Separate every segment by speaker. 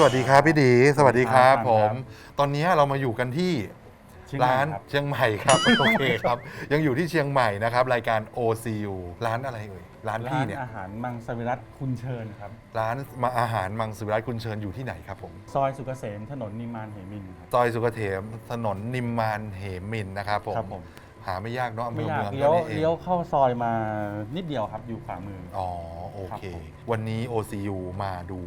Speaker 1: สวัสดีครับพี่ดีสวัสดีครับ
Speaker 2: ครับ
Speaker 1: ผม ตอนนี้เรามาอยู่กันที่
Speaker 2: เชียงใหม่
Speaker 1: ร้าน
Speaker 2: ครับ
Speaker 1: เชียงใหม่ครับโอเคครับ ยังอยู่ที่เชียงใหม่นะครับ รายการ OCU ร้านอะไรเอ่ยร้าน
Speaker 2: ร้า
Speaker 1: พี่
Speaker 2: น
Speaker 1: เนี่ย
Speaker 2: อาหารมังสวิรัตคุณเชิญครับ
Speaker 1: ร้านมาอาหารมังสวิรัตคุณเชิญอยู่ที่ไหนครับผม
Speaker 2: ซอยสุกเกษมถนนนิมมานเหมินครับ
Speaker 1: ซอยสุกเถมถนนนิมมานเหมินนะครับผม
Speaker 2: ครับผม
Speaker 1: หาไม่ยากเนาะอำเภ
Speaker 2: ไม่
Speaker 1: อยา
Speaker 2: ก
Speaker 1: เมือง
Speaker 2: เลี้ยว
Speaker 1: นี่เอง
Speaker 2: เลี้ยวเข้าซอยมานิดเดียวครับอยู่ขวามือ
Speaker 1: อ๋อโอเค
Speaker 2: ครับผม
Speaker 1: วันนี้ OCU มาดู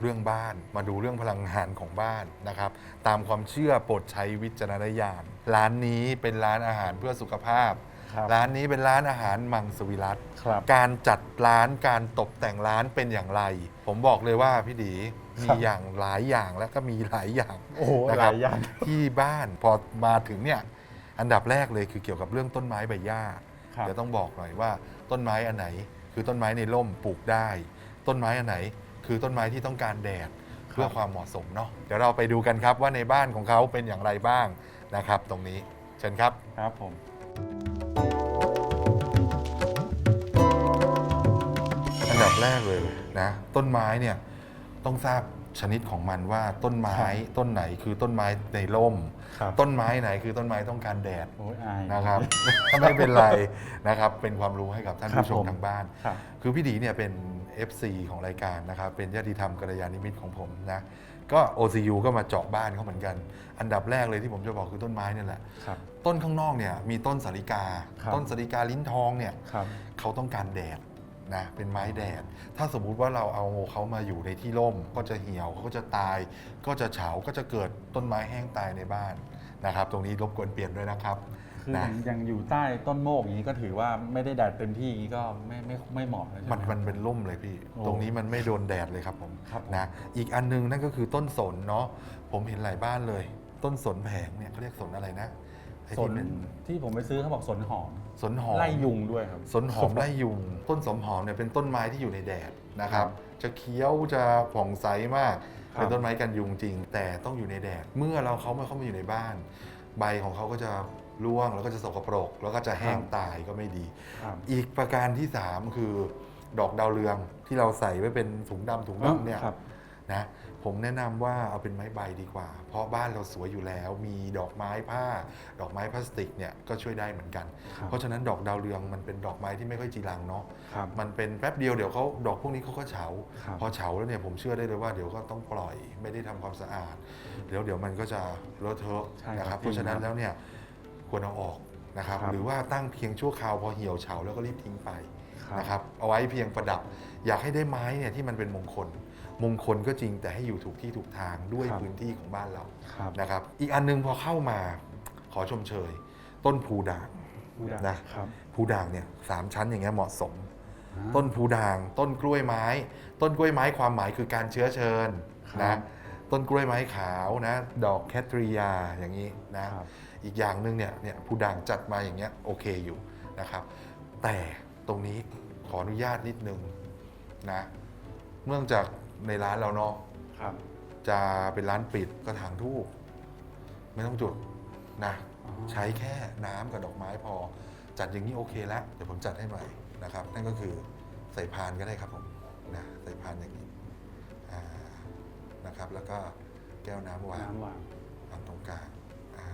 Speaker 1: เรื่องบ้านมาดูเรื่องพลังงานของบ้านนะครับ ตามความเชื่อโปรดใช้วิจารณญาณร้านนี้เป็นร้านอาหารเพื่อสุขภาพ
Speaker 2: ครับ
Speaker 1: ร้านนี้เป็นร้านอาหารมังสวิรัต
Speaker 2: ครับ
Speaker 1: การจัดร้านการตกแต่งร้านเป็นอย่างไร ผมบอกเลยว่าพี่ดีมี
Speaker 2: ครับ
Speaker 1: อย่างหลายอย่างแล้วก็มีหลายอย่าง
Speaker 2: โอ้โห
Speaker 1: นะ
Speaker 2: ห
Speaker 1: ครั
Speaker 2: ลา
Speaker 1: บ
Speaker 2: ยอย่าง
Speaker 1: ที่บ้านพอมาถึงเนี่ยอันดับแรกเลยคือเกี่ยวกับเรื่องต้นไม้ใบหญ้า
Speaker 2: ครับ
Speaker 1: เดี๋ยวต้องบอกหน่อยว่าต้นไม้อันไหน คือต้นไม้ในร่มปลูกได้ ต้นไม้อันไหน คือต้นไม้ที่ต้องการแดดเพื่อความเหมาะสมเนาะเดี๋ยวเราไปดูกันครับว่าในบ้านของเขาเป็นอย่างไรบ้างนะครับ ตรงนี้เชิญครับ
Speaker 2: ครับผม
Speaker 1: อันดับแรกเลยนะ ต้นไม้เนี่ยต้องทราบ ชนิดของมันว่าต้นไม้ต้นไหนคือต้นไม้ในร่ม
Speaker 2: ครับ
Speaker 1: ต้นไม้ไหนคือต้นไม้ต้องการแดด
Speaker 2: โอ้ยอาย
Speaker 1: นะครับ ไม่เป็นไรนะครับ เป็นความรู้ให้กับท่าน
Speaker 2: ครับ
Speaker 1: ผู้ชม
Speaker 2: ผม
Speaker 1: ทางบ้าน
Speaker 2: ครับ
Speaker 1: คือพี่ดีเนี่ยเป็น FC ของรายการนะครับ เป็นญาติธรรมกัลยาณิมิตรของผมนะก็ OCU ก็มาเจาะบ้านเขาเหมือนกัน อันดับแรกเลยที่ผมจะบอกคือต้นไม้เนี่ยแหละ
Speaker 2: ครับ
Speaker 1: ต้นข้างนอกเนี่ยมีต้นสาลิกา
Speaker 2: ครับ
Speaker 1: ต้นสาลิกาลิ้นทองเนี่ย
Speaker 2: ครับ
Speaker 1: เขาต้องการแดด นะเป็นไม้แดด ถ้าสมมุติว่าเราเอาเขามาอยู่ในที่ร่ม ก็จะเหี่ยวเขาก็จะตาย ก็จะเฉาก็จะเกิดต้นไม้แห้งตายในบ้านนะครับ ตรงนี้รบกวนเปลี่ยนด้วยนะครับ
Speaker 2: คืออ
Speaker 1: นะ
Speaker 2: ย่างอย่างอยู่ใต้ต้นโมกอย่างนี้ก็ถือว่าไม่ได้แดดเต็มที่อย่างนี้ก็ไม่ไม่ไม่เหมาะเลยใช่ไห
Speaker 1: มันมันเป็นร่มเลยพี่
Speaker 2: โอ้
Speaker 1: ตรงนี้มันไม่โดนแดดเลยครับผม
Speaker 2: ครับผม
Speaker 1: นะอีกอันนึงนั่นก็คือต้นสนเนาะผมเห็นหลายบ้านเลย ต้นสนแผงเนี่ยเขาเรียกสนอะไรนะ ไอ้
Speaker 2: ส
Speaker 1: ที่
Speaker 2: น
Speaker 1: เป็น
Speaker 2: ที่ผมไปซื้อเขาบอกสนหอม
Speaker 1: สนหอม
Speaker 2: ไล่ยุงด้วยครับ
Speaker 1: สนหอมไล่ยุง ต้นสมหอมเนี่ยเป็นต้นไม้ที่อยู่ในแดดนะครับ จะเคี้ยวจะผ่องใสมาก
Speaker 2: ครับ
Speaker 1: เป็นต้นไม้กันยุงจริง แต่ต้องอยู่ในแดด เมื่อเราเขามาเข้ามาอยู่ในบ้าน ใบของเขาก็จะร่วงแล้วก็จะสกปรก แล้วก็จะแห้งตายก็ไม่ดี
Speaker 2: ครับ
Speaker 1: อีกประการที่ 3 คือ ดอกดาวเรืองที่เราใส่ไว้เป็นถุงดำถุงดำเนี่ย
Speaker 2: ครับ
Speaker 1: นะ ผมแนะนำว่าเอาเป็นไม้ใบดีกว่า เพราะบ้านเราสวยอยู่แล้ว มีดอกไม้ผ้า ดอกไม้พลาสติกเนี่ยก็ช่วยได้เหมือนกัน
Speaker 2: ครับ
Speaker 1: เพราะฉะนั้นดอกดาวเรืองมันเป็นดอกไม้ที่ไม่ค่อยจีรังเนาะ
Speaker 2: ครับ
Speaker 1: มันเป็นแป๊บเดียวเดี๋ยวเขาดอกพวกนี้เขาก็เฉา
Speaker 2: ครับ
Speaker 1: พอเฉาแล้วเนี่ยผมเชื่อได้เลยว่าเดี๋ยวก็ต้องปล่อยไม่ได้ทำความสะอาด เดี๋ยวเดี๋ยวมันก็จะเลอะเทอะ
Speaker 2: ใช่
Speaker 1: นะค
Speaker 2: ครั
Speaker 1: รับ
Speaker 2: บ
Speaker 1: เพราะฉะนั้น
Speaker 2: จริงครับ
Speaker 1: แล้วเนี่ยควรเอาออกนะครับ
Speaker 2: ครับ
Speaker 1: หรือว่าตั้งเพียงชั่วคราวพอเหี่ยวเฉาแล้วก็รีบทิ้งไป
Speaker 2: ครับ
Speaker 1: นะครับเอาไว้เพียงประดับ อยากให้ได้ไม้เนี่ยที่มันเป็นมงคล มงคลก็จริงแต่ให้อยู่ถูกที่ถูกทางด้วย
Speaker 2: ครับ
Speaker 1: พื้นที่ของบ้านเรา
Speaker 2: ครับ
Speaker 1: นะครับ อีกอันนึงพอเข้ามาขอชมเชย ต้นพูด่าง นะ
Speaker 2: ครับ
Speaker 1: พูด่างเนี่ยสามชั้นอย่างเงี้ยเหมาะสม
Speaker 2: อ่า
Speaker 1: ต้นพูด่าง ต้นกล้วยไม้ ต้นกล้วยไม้ความหมายคือการเชื้อเชิญ
Speaker 2: ครับ
Speaker 1: นะต้นกล้วยไม้ขาวนะ ดอกแคทริยาอย่างนี้นะ
Speaker 2: ครับ
Speaker 1: อีกอย่างหนึ่งเนี่ยเนี่ยผู้ด่างจัดมาอย่างเงี้ยโอเคอยู่นะครับ แต่ตรงนี้ขออนุญาตนิดนึงนะเนื่องจาก ในร้านเราเนาะ
Speaker 2: ครับ
Speaker 1: จะเป็นร้านปิดกระถางทูบไม่ต้องจุดนะ
Speaker 2: อ๋อ
Speaker 1: ใช้แค่น้ำกับดอกไม้พอ จัดอย่างนี้โอเคแล้วเดี๋ยวผมจัดให้ใหม่นะครับ นั่นก็คือใส่พานก็ได้ครับผมนะใส่พานอย่างนี้อ่านะครับ แล้วก็แก้วน้ำวาง
Speaker 2: น้ำหวาน
Speaker 1: วางตรงกลางอ่า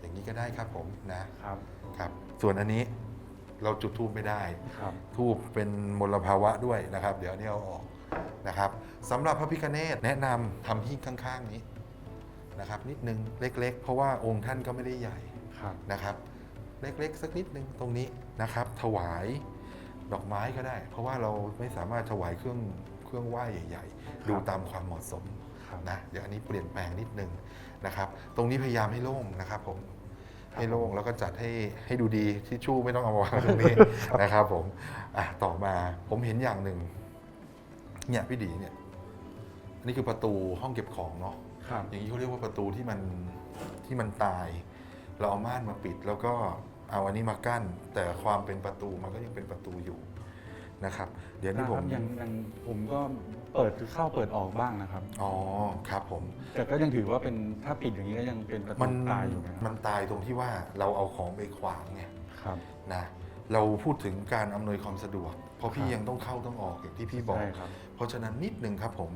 Speaker 1: อย่างนี้ก็ได้ครับผมนะ
Speaker 2: ครับ
Speaker 1: ครับส่วนอันนี้เราจุดทูบไม่ได้
Speaker 2: ครับ
Speaker 1: ทูบเป็นมลภาวะด้วยนะครับ เดี๋ยวอันนี้เอาออก นะครับสำหรับพระพิคเนตแนะนำทำที่ข้างๆนี้นะครับนิดนึงเล็ก ๆ เพราะว่าองค์ท่านก็ไม่ได้ใหญ่
Speaker 2: ครับ
Speaker 1: นะครับ เล็กๆ สักนิดนึงตรงนี้นะครับ ถวายดอกไม้ก็ได้ เพราะว่าเราไม่สามารถถวายเครื่องเครื่องไหว้ใหญ่ ๆ ดูตามความเหมาะสม
Speaker 2: ครับ
Speaker 1: นะเดี๋ยวอันนี้เปลี่ยนแปลงนิดนึงนะครับ ตรงนี้พยายามให้โล่งนะครับผมให้โล่งแล้วก็จัดให้ให้ดูดีที่ชู่ไม่ต้องเอามาวางตรงนี้นะครับผมอะต่อมาผมเห็นอย่างหนึ่ง เนี่ยพี่ดีเนี่ย อันนี้คือประตูห้องเก็บของเนาะ
Speaker 2: ครับ
Speaker 1: อย่างนี้เขาเรียกว่าประตูที่มันที่มันตาย เราเอาม่านมาปิดแล้วก็เอาอันนี้มากั้น แต่ความเป็นประตูมันก็ยังเป็นประตูอยู่นะครับ เดี๋ยวนี้ผม
Speaker 2: ครับยังยังผมก็เปิดเข้าเปิดออกบ้างนะครับ
Speaker 1: อ๋อครับผม
Speaker 2: แต่ก็ยังถือว่าเป็นถ้าปิดอย่างนี้ก็ยังเป็นประตู
Speaker 1: มัน
Speaker 2: ตายอยู่นะครับ
Speaker 1: มันตายตรงที่ว่าเราเอาของไปขวางไง
Speaker 2: ครับ
Speaker 1: นะเราพูดถึงการอำนวยความสะดวกเพ ราะพี่
Speaker 2: ครับ
Speaker 1: ยังต้องเข้าต้องออกอย่างที่พี่บอก
Speaker 2: ใช่ครับ
Speaker 1: เพราะฉะนั้นนิดนึงครับผม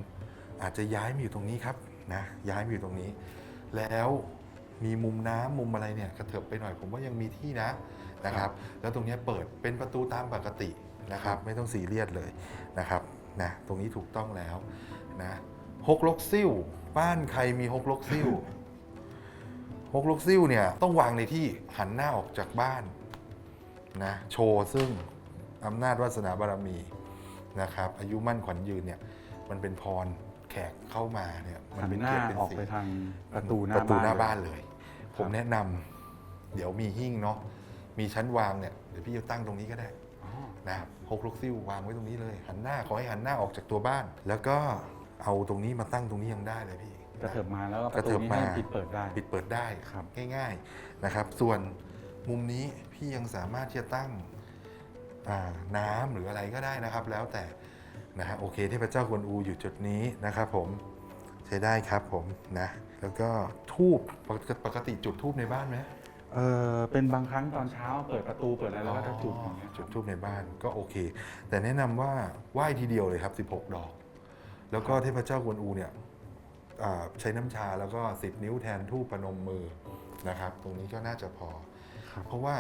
Speaker 1: อาจจะย้ายมาอยู่ตรงนี้ครับนะย้ายมาอยู่ตรงนี้ แล้วมีมุมน้ำมุมอะไรเนี่ยกระเถิบไปหน่อยผมว่ายังมีที่นะนะครับ แล้วตรงเนี้ยเปิดเป็นประตูตามปกตินะครับ ไม่ต้องซีเรียสเลยนะครับนะตรงนี้ถูกต้องแล้วนะฮกลกซิ่วบ้านใครมีฮกลกซิ่ว ฮกลกซิ่วเนี่ยต้องวางในที่หันหน้าออกจากบ้านนะโชว์ซึ่ง อำนาจวาสนาบารมีนะครับอายุมั่นขวัญยืนเนี่ยมันเป็นพรแขกเข้ามาเนี่ยมั
Speaker 2: หัน
Speaker 1: เป็น
Speaker 2: หน้า
Speaker 1: เกียรติเป็น
Speaker 2: ออก
Speaker 1: สี
Speaker 2: ไปทางประตูหน้า
Speaker 1: ประตู
Speaker 2: บ้าน
Speaker 1: หน้า
Speaker 2: เลย
Speaker 1: บ้านเลย ผมแนะนำเดี๋ยวมีหิ้งเนาะมีชั้นวางเนี่ยเดี๋ยวพี่จะตั้งตรงนี้ก็ได้
Speaker 2: อ๋อ
Speaker 1: นะครับฮกลกซิ่ววางไว้ตรงนี้เลย หันหน้าขอให้หันหน้าออกจากตัวบ้าน แล้วก็เอาตรงนี้มาตั้งตรงนี้ยังได้เลยพี่
Speaker 2: กระเถิบมาแล้วก็ป
Speaker 1: กระ
Speaker 2: ระตู
Speaker 1: เถิบ
Speaker 2: นี้
Speaker 1: มา
Speaker 2: ให้ปิดเปิดได้
Speaker 1: ปิดเปิดได้
Speaker 2: ครับ
Speaker 1: ง่าย ๆนะครับ ส่วนมุมนี้พี่ยังสามารถที่จะตั้ง อ่าน้ำหรืออะไรก็ได้นะครับ แล้วแต่นะฮะโอเคเทพเจ้ากวนอูอยู่จุดนี้นะครับผมใช้ได้ครับผมนะแล้วก็ทูบปกปกติจุดทูบในบ้านไหม
Speaker 2: เออเป็นบางครั้งตอนเช้าเปิดประตูเปิดอะไรแล้วก็จะจุดอย่างเงี้ย
Speaker 1: จุดทูบในบ้านก็โอเค แต่แนะนำว่าไหว้ทีเดียวเลยครับ 16 ดอก แล้วก็เทพเจ้ากวนอูเนี่ยอ่าใช้น้ำชาแล้วก็ 10 นิ้วแทนทูบประนมมือนะครับ ตรงนี้ก็น่าจะพอ
Speaker 2: ครับ
Speaker 1: เพราะว่า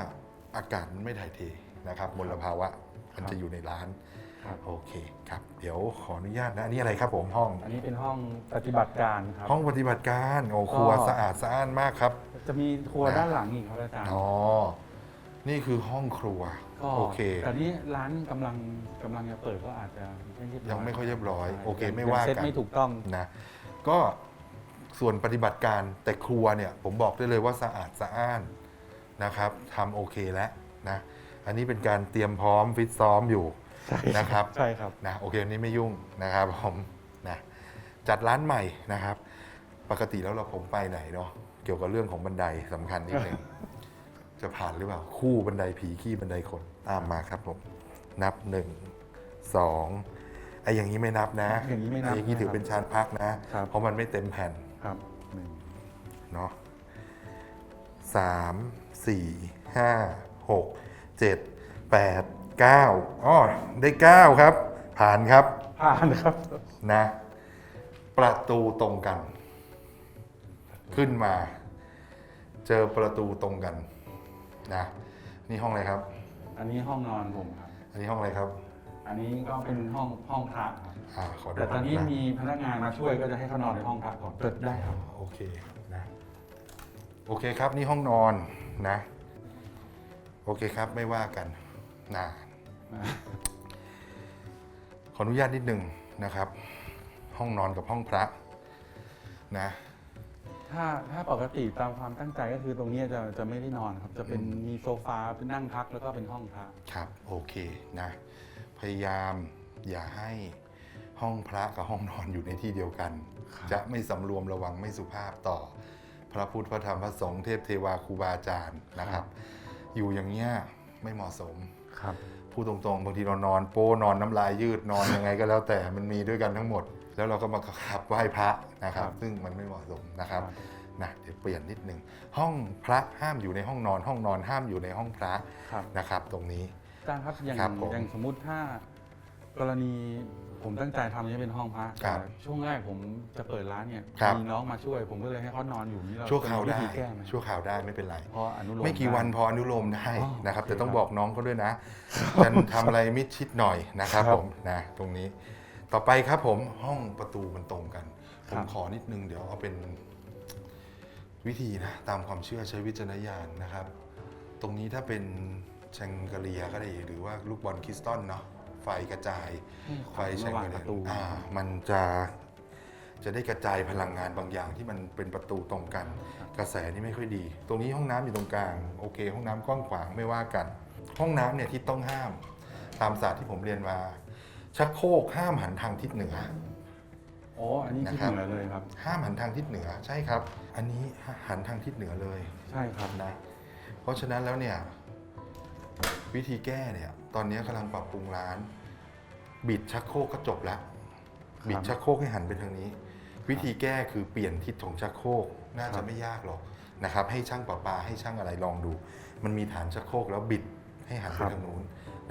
Speaker 1: อากาศมันไม่ถ่ายเท นะครับมลภาวะมันจะอยู่ในร้าน
Speaker 2: ครับ
Speaker 1: โอเคครับ เดี๋ยวขออนุญาตนะอันนี้อะไรครับผมห้อง
Speaker 2: อันนี้เป็นห้องปฏิบัติการครับ
Speaker 1: ห้องปฏิบัติการโอ้ครัว
Speaker 2: ก็
Speaker 1: สะอาดสะอ้านมากครับ
Speaker 2: จะมีครัว
Speaker 1: นะ
Speaker 2: ด้านหลังอีกครับอาจารย์
Speaker 1: อ๋อนี่คือห้องครัว
Speaker 2: ก็
Speaker 1: โอเค
Speaker 2: แต่นี้ร้านกำลังกำลังจะเปิดก็อาจจะไม่เรียบร้
Speaker 1: ยังไม่ค่อยเรียบร้อย
Speaker 2: ใช่
Speaker 1: โอเค
Speaker 2: ยัง
Speaker 1: ไม่ว่า
Speaker 2: เซ็ต
Speaker 1: กัน
Speaker 2: ไม่ถูกต้อง
Speaker 1: นะ ก็ส่วนปฏิบัติการแต่ครัวเนี่ยผมบอกได้เลยว่าสะอาดสะอ้านนะครับทำโอเคแล้วนะ อันนี้เป็นการเตรียมพร้อมฟิตซ้อมอยู่
Speaker 2: ใช่
Speaker 1: นะครับ
Speaker 2: ใช่ครับ
Speaker 1: นะโอเควันนี้ไม่ยุ่งนะครับผมนะจัดร้านใหม่นะครับ ปกติแล้วเราผมไปไหนเนาะเกี่ยวกับเรื่องของบันไดสำคัญนิดนึงจะผ่านหรือเปล่า คู่บันไดผีขี้บันไดคนตามมาครับผมนับหนึ่งสองไอ้อย่างนี้ไม่นับนะ
Speaker 2: อย่างนี้ไม่นับ
Speaker 1: ไอย่างนี้ถือเป็นชานพักนะ
Speaker 2: ครับ
Speaker 1: เพราะมันไม่เต็มแผ่น
Speaker 2: ครับหนึ่ง
Speaker 1: เนาะสามสี่ห้าหก เจ็ดแปดเก้าอ๋อได้เก้าครับ ผ่านครับ
Speaker 2: ผ่านครับ
Speaker 1: นะ ประตูตรงกัน ขึ้นมา เจอประตูตรงกัน นะ นี่ห้องอะไรครับ
Speaker 2: อันนี้ห้องนอนผมครับ
Speaker 1: อันนี้ห้องอะไรครับ
Speaker 2: อันนี้ก็เป็นห้องห้องพระครับ
Speaker 1: อ่าขอดู
Speaker 2: แต่ตอนนี้ะมีพนักงานมาช่วยก็จะให้เขานอนในห้องพักก่อนเปิดได้ครับ
Speaker 1: โอเคนะโอเคครับนี่ห้องนอนนะ โอเคครับไม่ว่ากันนะขออนุญาตนิดหนึ่งนะครับ ห้องนอนกับห้องพระนะ
Speaker 2: ถ้าถ้าปกติตามความตั้งใจก็คือตรงนี้จะจะไม่ได้นอนครับ จะเป็นมีโซฟาเป็นนั่งพักแล้วก็เป็นห้องพระ
Speaker 1: ครับ โอเคนะ พยายามอย่าให้ห้องพระกับห้องนอนอยู่ในที่เดียวกัน
Speaker 2: ครับ
Speaker 1: จะไม่สำรวมระวังไม่สุภาพต่อ พระพุทธพระธรรมพระสงฆ์เทพเทวาครูบาอาจารย์นะครับ อยู่อย่างเงี้ยไม่เหมาะสม
Speaker 2: ครับ
Speaker 1: พูดตรงๆบางทีเรานอนโป้นอนน้ำลายยืดนอนยังไงก็แล้วแต่มันมีด้วยกันทั้งหมด แล้วเราก็มาขับไหว้พระนะครับ
Speaker 2: ครับ
Speaker 1: ซึ่งมันไม่เหมาะสมนะครับ
Speaker 2: ครับ
Speaker 1: นะเดี๋ยวเปลี่ยนนิดนึงห้องพระห้ามอยู่ในห้องนอน ห้องนอนห้ามอยู่ในห้องพระ
Speaker 2: ครับ
Speaker 1: นะครับ ตรงนี้
Speaker 2: อาจารย์ครับอย่าง
Speaker 1: ครับผม
Speaker 2: อย่างสมมุติถ้ากรณี ผมตั้งใจทำให้เป็นห้องพระ
Speaker 1: ครับ
Speaker 2: แต่ช่วงแรกผมจะเปิดร้านเนี่ย
Speaker 1: ครับ
Speaker 2: มีน้องมาช่วย ผมก็เลยให้เขานอนอยู่นี่เรา
Speaker 1: ชั่วคราว
Speaker 2: จะมี
Speaker 1: ได้
Speaker 2: ธีแก้ไหม
Speaker 1: ชั่วคราวได้ไม่เป็นไร
Speaker 2: เพราะอนุโลม
Speaker 1: ไม่กี่วัน
Speaker 2: ด้
Speaker 1: พออนุโลมได้
Speaker 2: อ๋อ
Speaker 1: นะครับ
Speaker 2: โอเค
Speaker 1: แต่ต้อง
Speaker 2: ครับ
Speaker 1: บอกน้องเขาด้วยนะกันทำอะไรมิดชิดหน่อยนะครับ
Speaker 2: ครับ
Speaker 1: ผมนะตรงนี้ ต่อไปครับผมห้องประตูมันตรงกัน ผ
Speaker 2: ครั
Speaker 1: ม
Speaker 2: บ
Speaker 1: ขอนิดนึงเดี๋ยวเอาเป็นวิธีนะ ตามความเชื่อใช้วิจารณญาณนะครับ ตรงนี้ถ้าเป็นแชงเกเลียก็ได้หรือว่าลูกบอลคริสตัลเนาะไฟกระจาย ไฟแช
Speaker 2: ระ
Speaker 1: ง
Speaker 2: หว่าง
Speaker 1: เกเลี
Speaker 2: ป
Speaker 1: ย
Speaker 2: ระตู
Speaker 1: อ่ามันจะจะได้กระจายพลังงานบางอย่างที่มันเป็นประตูตรงกัน กระแสนี่ไม่ค่อยดี ตรงนี้ห้องน้ำอยู่ตรงกลางโอเค ห้องน้ำกว้างขวางไม่ว่ากัน ห้องน้ำเนี่ยที่ต้องห้าม ตามศาสตร์ที่ผมเรียนมาชักโครกห้ามหันทางทิศเหนือ
Speaker 2: อ๋อ อันนี้คิด
Speaker 1: นะครับ
Speaker 2: เหนือเลยครับ
Speaker 1: ห้ามหันทางทิศเหนือใช่ครับ อันนี้หันทางทิศเหนือเลย
Speaker 2: ใช่ครับ
Speaker 1: นะเพราะฉะนั้นแล้วเนี่ยวิธีแก้เนี่ยตอนนี้กำลังปรับปรุงร้าน บิดชักโครกก็จบแล้ว
Speaker 2: ครับ
Speaker 1: บิดชักโครกให้หันไปทางนี้ วิธีแก้คือเปลี่ยนทิศของชักโครกน่า
Speaker 2: ครั
Speaker 1: จะ
Speaker 2: บ
Speaker 1: ไม่ยากหรอกนะครับ ให้ช่างประปาให้ช่างอะไรลองดู มันมีฐานชักโครกแล้วบิดให้หันไปทางนู้น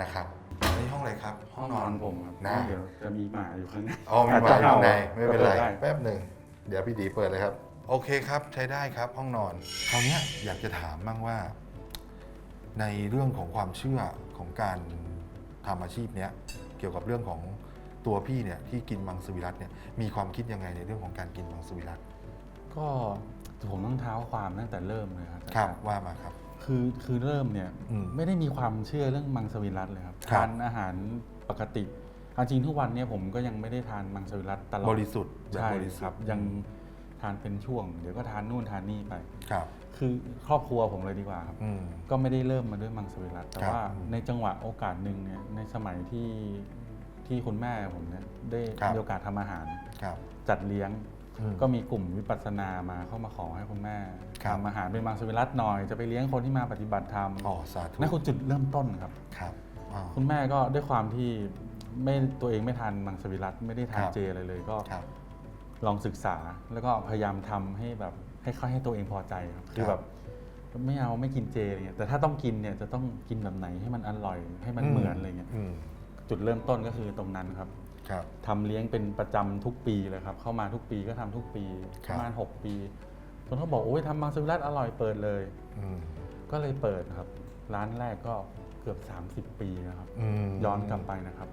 Speaker 1: นะครับอันนี้ห้องอะไรครับ
Speaker 2: ห้องนอนผมครับ
Speaker 1: นะ
Speaker 2: เดี๋ยวจะมีหมาอยู่ข้างใน
Speaker 1: อ๋อมีหมาอยู่ข้างใน
Speaker 2: อาจจะ
Speaker 1: ไม่เป็นไร
Speaker 2: ด้
Speaker 1: แป๊บหนึ่งเดี๋ยวพี่ดีเปิดเลยครับ โอเคครับใช้ได้ครับห้องนอนคราวเนี้ยอยากจะถามบ้างว่า ในเรื่องของความเชื่อของการทำอาชีพเนี้ย เกี่ยวกับเรื่องของตัวพี่เนี่ยที่กินมังสวิรัตเนี่ยมีความคิดยังไงในเรื่องของการกินมังสวิรัต
Speaker 2: ก็ผมต้องเท้าความตั้งแต่เริ่มเลยครับ
Speaker 1: ครับว่ามาครับ
Speaker 2: คือคือเริ่มเนี่ย
Speaker 1: อืม
Speaker 2: ไม่ได้มีความเชื่อเรื่องมังสวิรัตเลยครับ
Speaker 1: ครับ
Speaker 2: ทานอาหารปกติเอาจริงทุกวันเนี่ยผมก็ยังไม่ได้ทานมังสวิรัตตลอด
Speaker 1: บริสุทธิ์แบบ
Speaker 2: ใช่
Speaker 1: บริสุทธิ์
Speaker 2: ครับยังทานเป็นช่วง เดี๋ยวก็ทานนู่นทานนี่ไป
Speaker 1: ครับ
Speaker 2: คือครอบครัวผมเลยดีกว่าครับ
Speaker 1: อืม
Speaker 2: ก็ไม่ได้เริ่มมาด้วยมังสวิรัตแต่
Speaker 1: ครับ
Speaker 2: ว่าในจังหวะโอกาสหนึ่งเนี่ยในสมัยที่ที่คุณแม่ผมเนี่ยได้
Speaker 1: ครับ
Speaker 2: มีโอกาสทำอาหาร
Speaker 1: ครับ
Speaker 2: จัดเลี้ยง
Speaker 1: อืม
Speaker 2: ก็มีกลุ่มวิปัสสนามาเข้ามาขอให้คุณแม่
Speaker 1: ครับ
Speaker 2: ทำอาหารเป็นมังสวิรัตหน่อย จะไปเลี้ยงคนที่มาปฏิบัติธรรม
Speaker 1: อ๋อสาธุ
Speaker 2: นั่นคือจุดเริ่มต้นครับ
Speaker 1: ครับอ่า
Speaker 2: คุณแม่ก็ด้วยความที่ไม่ตัวเองไม่ทานมังสวิรัตไม่ได้ทาน
Speaker 1: ครับ
Speaker 2: เจอะไรเลยก็
Speaker 1: ครับ
Speaker 2: ลองศึกษาแล้วก็พยายามทำให้แบบ ให้ค่อยให้ตัวเองพอใจครับคือ
Speaker 1: ครับ
Speaker 2: แบบไม่เอาไม่กินเจอะไรเงี้ยแต่ถ้าต้องกินเนี่ยจะต้องกินแบบไหนให้มันอร่อยให้มันเหมือนอะไรเงี้ย
Speaker 1: อืม
Speaker 2: จุดเริ่มต้นก็คือตรงนั้นครับ
Speaker 1: ครับ
Speaker 2: ทำเลี้ยงเป็นประจำทุกปีเลยครับ เข้ามาทุกปีก็ทำทุกปี
Speaker 1: ค
Speaker 2: ป
Speaker 1: รับ
Speaker 2: ระมาณ6ปีจนเขาบอกโอ้ยทำมังสวิรัตอร่อยเปิดเลย
Speaker 1: อืม
Speaker 2: ก็เลยเปิดครับ ร้านแรกก็เกือบ 30 ปีนะครับ
Speaker 1: อืม
Speaker 2: ย้อนกลับไปนะครับ